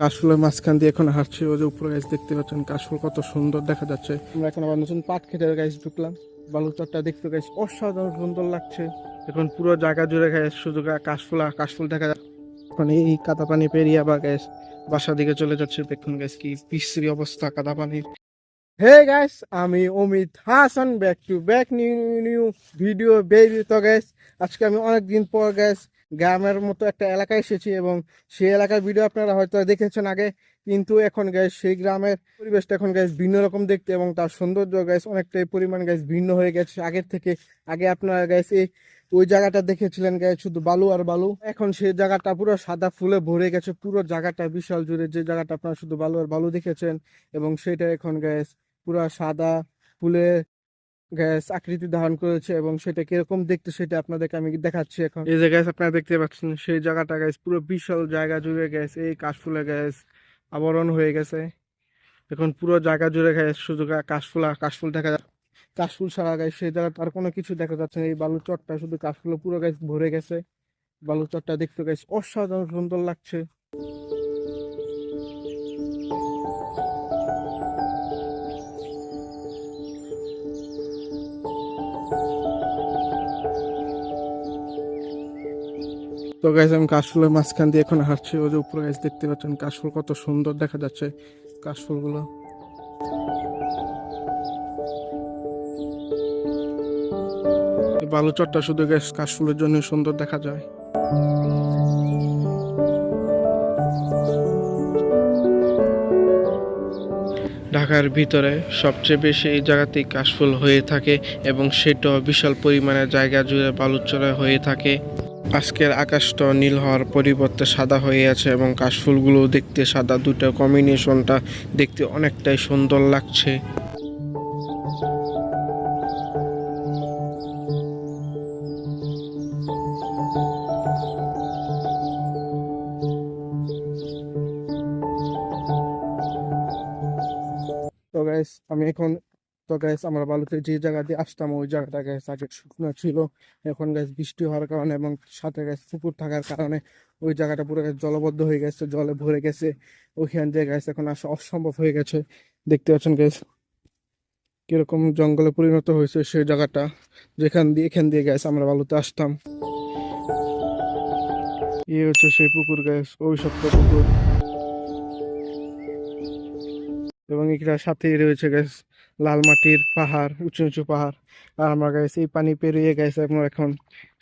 কাশফুলের মাঝখান দিয়ে এখন হাঁটছি। ওই যে উপরে গাছ দেখতে পাচ্ছেন, কাশফুল কত সুন্দর দেখা যাচ্ছে। আমরা এখন আবার নতুন পাট খেতের গাছ ঢুকলাম। বালুচরটা দেখতে গাছ অসাধারণ সুন্দর লাগছে। এখন পুরো জায়গা জুড়ে গাছ, শুধু কাশফুল আর কাশফুল দেখা যাচ্ছে। এখন এই কাদা পানি পেরিয়ে আবার গ্যাস বাসার দিকে চলে যাচ্ছে। দেখুন গ্যাস কি বিশ্রী অবস্থা কাদা পানির। হে গাইস আমি Amit Hasan back to back new new video baby তো গ্যাস আজকে আমি অনেক দিন পর গ্যাস গ্রামের মতো একটা এলাকায় এসেছি এবং সেই এলাকার ভিডিও আপনারা হয়তো দেখেছেন আগে। কিন্তু এখন গ্যাস সেই গ্রামের পরিবেশটা এখন গ্যাস ভিন্ন রকম দেখতে এবং তার সৌন্দর্য গ্যাস অনেকটাই পরিমাণ গ্যাস ভিন্ন হয়ে গেছে আগের থেকে। আগে আপনারা গ্যাস এই, ওই জায়গাটা দেখেছিলেন গ্যাস শুধু বালু আর বালু। এখন সেই জায়গাটা পুরো সাদা ফুলে ভরে গেছে, পুরো জায়গাটা বিশাল জুড়ে যে জায়গাটা আপনারা শুধু বালু আর বালু দেখেছেন। এবং সেটা এখন গ্যাস পুরো সাদা ফুলে গ্যাস আকৃতি ধারণ করেছে এবং সেটা কীরকম দেখতে সেটা আপনাদেরকে আমি দেখাচ্ছি এখন। এই যে গ্যাস আপনারা দেখতে পাচ্ছেন, সেই জায়গাটা গ্যাস পুরো বিশাল জায়গা জুড়ে গ্যাস, এই কাশফুলে গ্যাস আবরণ হয়ে গেছে। এখন পুরো জায়গা জুড়ে গ্যাস, শুধু কাশফুল কাশফুল দেখা যাচ্ছে। কাশফুল ছাড়া গ্যাস সেই জায়গাটা আর কোনো কিছু দেখা যাচ্ছে না। এই বালু চটটা শুধু কাশফুলে পুরো গ্যাস ভরে গেছে। বালু চটটা দেখতে গ্যাস অসাধারণ সুন্দর লাগছে। তো গাইজ আমি কাশফুলের মাঝখান দিয়ে এখন হাঁটছি। ওই যে উপরে গাছ দেখতে পাচ্ছেন কাশফুল কত সুন্দর দেখা যাচ্ছে কাশফুলগুলো। এই বালু চটটা শুধু গ্যাস কাশফুলের জন্য সুন্দর দেখা যায়। ঢাকার ভিতরে সবচেয়ে বেশি এই জায়গাতেই কাশফুল হয়ে থাকে এবং সেটাও বিশাল পরিমাণে জায়গা জুড়ে বালুচরে হয়ে থাকে। আজকের আকাশটা নীল হওয়ার পরিবর্তে সাদা হয়ে আছে এবং কাশফুলগুলো দেখতে সাদা। দুটো কম্বিনেশনটা দেখতে অনেকটাই সুন্দর লাগছে। গাইস আমি এখন তো গাইস আমরা বালুতে যে জায়গা দিয়ে আসতাম, ওই জায়গাটা গাইস আগে শুকনো ছিল। এখন গাইস বৃষ্টি হওয়ার কারণে এবং সাথে গাইস পুকুর থাকার কারণে ওই জায়গাটা পুরো গাইস জলবদ্ধ হয়ে গেছে, জলে ভরে গেছে। ওইখান দিয়ে গাইস এখন আসা অসম্ভব হয়ে গেছে। দেখতে পাচ্ছেন গাইস কীরকম জঙ্গলে পরিণত হয়েছে সেই জায়গাটা। যেখান দিয়ে, এখান দিয়ে গাইস আমরা বালুতে আসতাম। ইয়ে হচ্ছে সেই পুকুর গাইস অভিশপ্ত পুকুর। এবং এটার সাথেই রয়েছে গ্যাস লাল মাটির পাহাড় উঁচু উঁচু পাহাড়। আর আমরা গ্যাস এই পানি পেরিয়ে গেছে আমরা এখন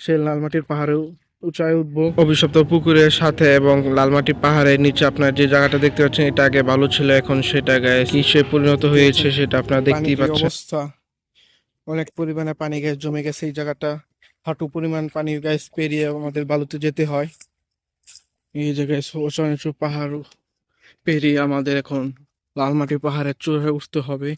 সেই লাল মাটির পাহাড়েও উঁচায় উঠবো। অভিশপ্ত পুকুরের সাথে এবং লালমাটি পাহাড়ের নিচে আপনার যে জায়গাটা দেখতে পাচ্ছেন এটা আগে ভালো ছিল এখন সেটা গায়ে কিসে পরিণত হয়েছে সেটা আপনারা দেখতেই পাচ্ছেন। অবস্থা অনেক পরিমাণে পানি গ্যাস জমে গেছে এই জায়গাটা। হাঁটু পরিমাণ পানি গ্যাস পেরিয়ে আমাদের বালুতে যেতে হয়। এই জায়গায় উঁচু উঁচু পাহাড় পেরিয়ে আমাদের এখন লালমাটি পাহাড়ের চূড়ায় উঠতে হবে।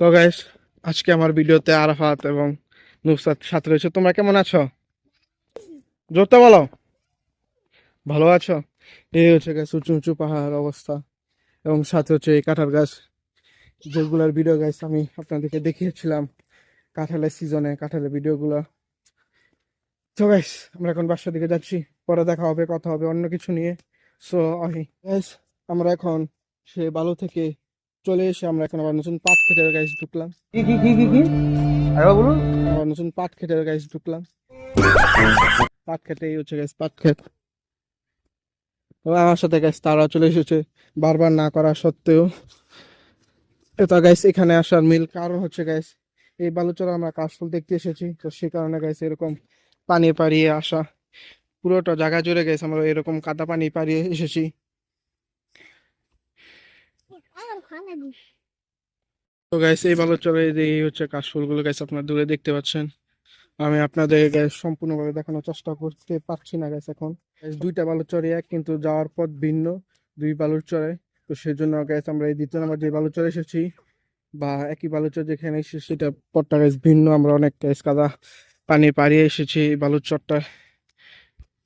তো গাইস আজকে আমার ভিডিওতে আরাফাত এবং নুসরাত সাথে রয়েছে। তোমরা কেমন আছো? জোরতে বলো। ভালো আছো? এই হচ্ছে গাছ উঁচু উঁচু পাহাড় অবস্থা। এবং সাথে হচ্ছে এই কাঁঠাল গাছ। যেগুলার ভিডিও গাছ আমি আপনাদেরকে দেখিয়েছিলাম কাঁঠালের সিজনে কাঁঠালের ভিডিওগুলো তো গাইস আমরা এখন বাসার দিকে যাচ্ছি। পরে দেখা হবে, কথা হবে অন্য কিছু নিয়ে। সো আমরা এখন সে বালু থেকে চলে এসে আমরা এখন আবার নতুন পাট খেতের গাইস ঢুকলাম। কি কি কি কি কি? আরেকবার বলুন। আবার নতুন পাট খেতের গাইস ঢুকলাম। পাট খেতে হচ্ছে গাইস পাট খেত। তো আমার সাথে গাইস তারা চলে এসেছে বারবার না করা সত্ত্বেও। এটা গাইস এখানে আসার মিল কারণ হচ্ছে গাইস এই বালুচরা আমরা কাশফুল দেখতে এসেছি। তো সে কারণে গাইস এরকম পানি পাড়িয়ে আসা পুরোটা জায়গা জুড়ে গেছে আমরা এরকম কাদা পানি পাড়িয়ে এসেছি। তো গাইস এই বালুচরে এই হচ্ছে কাশফুলগুলো গাইস আপনারা দূরে দেখতে পাচ্ছেন। আমি আপনাদের গাইস সম্পূর্ণভাবে দেখানোর চেষ্টা করতে পারছি না গাইস এখন। দুইটা বালুচরে এক, কিন্তু যাওয়ার পথ ভিন্ন। দুই বালুচরে তো সেই জন্য গাইস আমরা এই দ্বিতীয় নাম্বার যে বালুচরে এসেছি, বা একই বালুচর যেখানে এসেছি সেটা পথটা গাইস ভিন্ন। আমরা অনেক গাইস কাদা পানি পাড়িয়ে এসেছি এই বালুর চরটা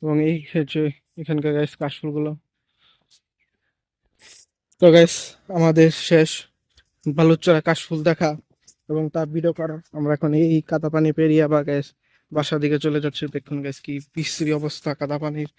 এবং এই হচ্ছে এখানকার গাইস কাশফুলগুলো তো গাইস আমাদের শেষ বালুচরা কাশফুল দেখা এবং তার ভিডিও করা আমরা এখন এই কাদা পানি পেরিয়ে আবার গ্যাস বাসার দিকে চলে যাচ্ছি। দেখুন গ্যাস কি বিশ্রী অবস্থা কাদা পানির